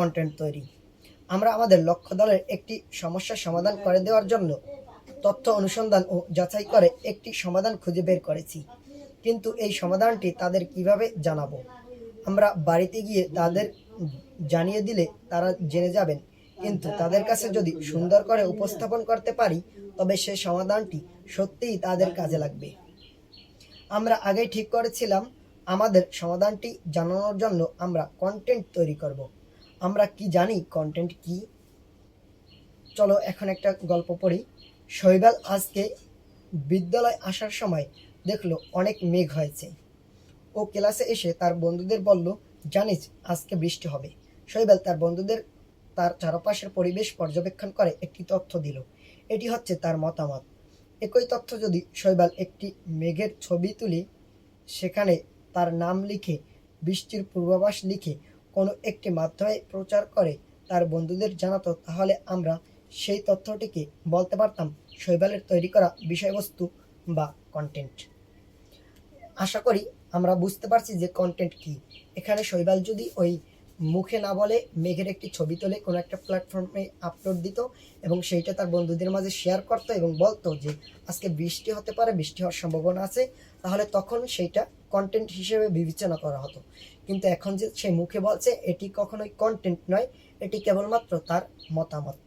Content তৈরি। আমরা আমাদের লক্ষ্য দলের একটি সমস্যার সমাধান করে দেওয়ার জন্য তথ্য অনুসন্ধান ও যাচাই করে একটি সমাধান খুঁজে বের করেছি। কিন্তু এই সমাধানটি তাদের কীভাবে জানাব? আমরা বাড়িতে গিয়ে তাদের জানিয়ে দিলে তারা জেনে যাবেন। কিন্তু তাদের কাছে যদি সুন্দর করে উপস্থাপন করতে পারি, তবে সে সমাধানটি সত্যিই তাদের কাজে লাগবে। আমরা আগেই ঠিক করেছিলাম, আমাদের সমাধানটি জানানোর জন্য আমরা কন্টেন্ট তৈরি করব। আমরা কি জানি কন্টেন্ট কি? চলো এখন একটা গল্প পড়ি। শৈবাল আজকে বিদ্যালয় আসার সময় দেখল অনেক মেঘ হয়েছে। ও ক্লাসে এসে তার বন্ধুদের বলল, জানিস, আজকে বৃষ্টি হবে। শৈবাল তার বন্ধুদের তার চারপাশের পরিবেশ পর্যবেক্ষণ করে একটি তথ্য দিল। এটি হচ্ছে তার মতামত। একই তথ্য যদি শৈবাল একটি মেঘের ছবি তুলি, সেখানে তার নাম লিখে, বৃষ্টির পূর্বাভাস লিখে কোনো একটি মাধ্যমে প্রচার করে তার বন্ধুদের জানাতো, তাহলে আমরা সেই তথ্যটিকে বলতে পারতাম শৈবালের তৈরি করা বিষয়বস্তু বা কন্টেন্ট আশা করি আমরা বুঝতে পারছি যে কন্টেন্ট কি। এখানে শৈবাল যদি ওই মুখে না বলে মেঘের একটি ছবি তোলে কোনো একটা প্ল্যাটফর্মে আপলোড দিত এবং সেইটা তার বন্ধুদের মাঝে শেয়ার করতো এবং বলতো যে, আজকে বৃষ্টি হতে পারে, বৃষ্টি হওয়ার সম্ভাবনা আছে। তাহলে তখন সেইটা কন্টেন্ট হিসেবে বিবেচনা করা হতো। কিন্তু এখন যে সে মুখে বলছে, এটি কখনোই কন্টেন্ট নয়, এটি কেবলমাত্র তার মতামত।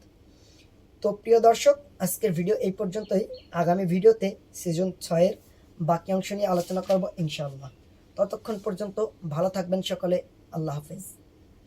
তো প্রিয় দর্শক, আজকের ভিডিও এই পর্যন্তই। আগামী ভিডিওতে সিজন ছয়ের বাকি অংশ নিয়ে আলোচনা করব ইনশাআল্লাহ। ততক্ষণ পর্যন্ত ভালো থাকবেন সকলে। আল্লাহ হাফেজ।